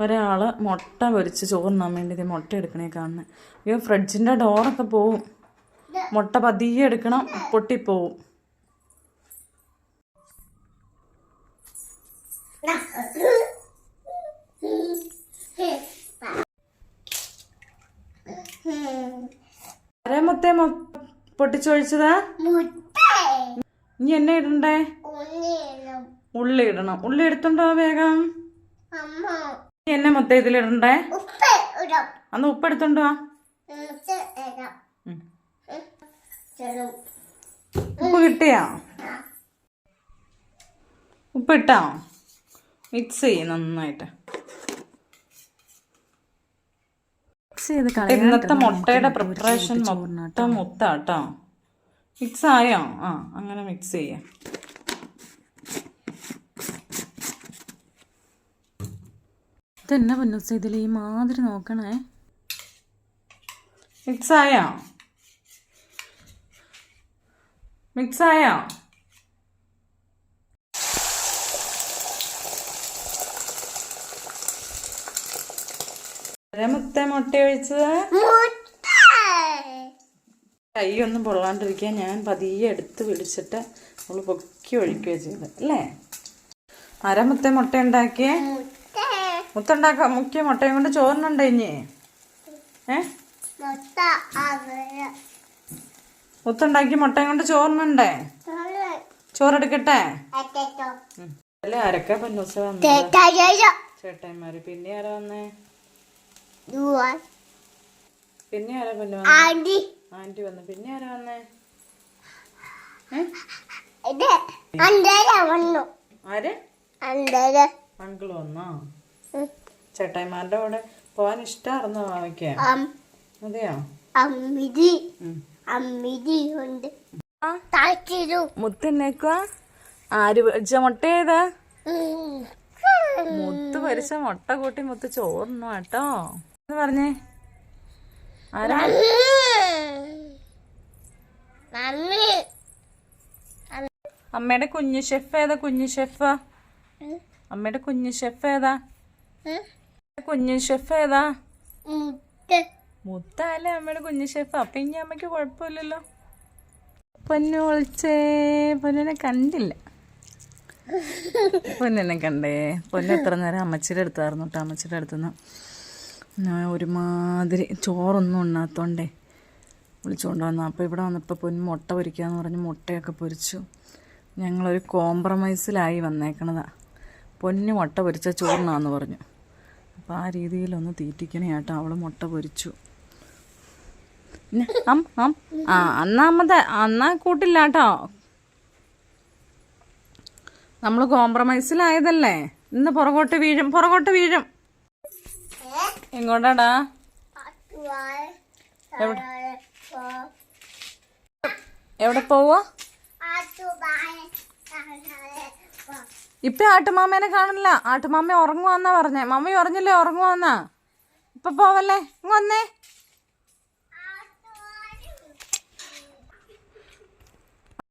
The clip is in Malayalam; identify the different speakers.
Speaker 1: ഒരാൾ മുട്ട പൊരിച്ച് ചോറിനാൻ വേണ്ടി ഇത് മുട്ട എടുക്കണേ കാണുന്നത് അയ്യോ ഫ്രിഡ്ജിന്റെ ഡോറൊക്കെ പോവും. മുട്ട പതിയെ എടുക്കണം പൊട്ടിപ്പോവും. മുത്തേ മൊത്തേ മൊ- പൊട്ടിച്ചൊഴിച്ചതാ? ഇനി എന്നെ ഇടണ്ടേ? ഉള്ളി ഇടണം. ഉള്ളി എടുത്തുണ്ടോ വേഗം? എന്നെ മൊത്തം ഇതിലിടണ്ടേ? അന്ന് ഉപ്പ് എടുത്തോണ്ട് വാ. ഉപ്പ് കിട്ടിയോ? ഉപ്പ് ഇട്ടോ? മിക്സ് ചെയ്യ നന്നായിട്ട്.
Speaker 2: മിക്സ് ചെയ്ത്
Speaker 1: ഇന്നത്തെ മുട്ടയുടെ പ്രിപ്പറേഷൻ മൊത്തം മുത്താട്ടോ മിക്സ് ആയോ? ആ അങ്ങനെ മിക്സ് ചെയ്യാം.
Speaker 2: ഇതെന്നെ പൊന്നൂസ് ഇതിൽ ഈ മാതിരി നോക്കണേ?
Speaker 1: മിക്സ് ആയോ? മിക്സ് ആയോ? മുത്ത മുട്ട ഒഴിച്ചത്? കൈ ഒന്നും പൊള്ളാണ്ടിരിക്കാൻ ഞാൻ പതിയെ എടുത്ത് പിടിച്ചിട്ട് നമ്മൾ പൊക്കി ഒഴിക്കുകയോ ചെയ്തത് അല്ലേ? അരമുത്ത മുട്ട ഉണ്ടാക്കിയേ? മുത്ത ഉണ്ടാക്ക മുക്കിയ മുട്ടയും കൊണ്ട് ചോറിനുണ്ടോ ഇനി? ഏ? മുത്തുണ്ടാക്കി മുട്ടയും കൊണ്ട് ചോറിനുണ്ടേ? ചോറെടുക്കട്ടെ. അല്ലേ ആരൊക്കെ പൊന്നൂസ ചേട്ടായിമാര് പിന്നെ ആരാ വന്നേ? പിന്നെ ആരാ പൊന്നു വന്നേ? ആന്റി വന്നു. പിന്നെ ആരാ വന്നേ? ആര്? അങ്കിൾ വന്നോ? ചേട്ടായിമാരുടെ കൂടെ പോവാൻ ഇഷ്ടമായിരുന്നു മാമയ്ക്ക് അതെയോ?
Speaker 3: അമ്മിതി. അമ്മിതി ഉണ്ട്.
Speaker 1: മുത്തന്നേക്കുവാ? ആര് പൊരിച്ച മുട്ട ഏതാ? മുത്ത് പൊരിച്ച മുട്ട കൂട്ടി മുത്ത് ചോറിനു കേട്ടോ? എന്ന് പറഞ്ഞേ? ആരാ? അമ്മയുടെ കുഞ്ഞു ഷെഫ് ഏതാ? കുഞ്ഞു ഷെഫ്? അമ്മയുടെ കുഞ്ഞു ഷെഫ് ഏതാ? കുഞ്ഞു ഷെഫ് ഏതാ? മുത്തല്ലേ അമ്മയുടെ കുഞ്ഞു ഷെഫ്. അപ്പൊ ഇനി അമ്മയ്ക്ക് കുഴപ്പമില്ലല്ലോ. പൊന്നു വിളിച്ചേ പൊന്നിനെ കണ്ടില്ല. പൊന്നിനെ കണ്ടേ. പൊന്നു എത്ര നേരം അമ്മച്ചിയുടെ അടുത്തായിരുന്നു കേട്ടോ അമ്മച്ചിയുടെ അടുത്തുനിന്ന് ഞാൻ ഒരുമാതിരി ചോറൊന്നും ഉണ്ണാത്തോണ്ടേ വിളിച്ചുകൊണ്ട് വന്നു. അപ്പോൾ ഇവിടെ വന്നപ്പോൾ പൊന്നു മുട്ട പൊരിക്കാന്ന് പറഞ്ഞ് മുട്ടയൊക്കെ പൊരിച്ചു. ഞങ്ങളൊരു കോംപ്രമൈസിലായി വന്നേക്കണതാ. പൊന്നു മുട്ട പൊരിച്ച ചോറിനാന്ന് പറഞ്ഞു. അപ്പോൾ ആ രീതിയിലൊന്ന് തീറ്റിക്കണേ കേട്ടോ. അവൾ മുട്ട പൊരിച്ചു. ആ അന്നാമത്തെ അന്നാ കൂട്ടില്ല കേട്ടോ. നമ്മൾ കോംപ്രമൈസിലായതല്ലേ? ഇന്ന് പുറകോട്ട് വീഴും പുറകോട്ട് വീഴും. എങ്ങോട്ടാടാ? എവിടെ പോവാ? ഇപ്പൊ ആട്ടുമാമേനെ കാണില്ല ആട്ടുമാമ ഉറങ്ങുവാന്നാ പറഞ്ഞേ. മമ്മി പറഞ്ഞില്ലേ ഉറങ്ങുവാന്നാ? ഇപ്പൊ പോവല്ലേ? ഇങ്ങ് വന്നേ.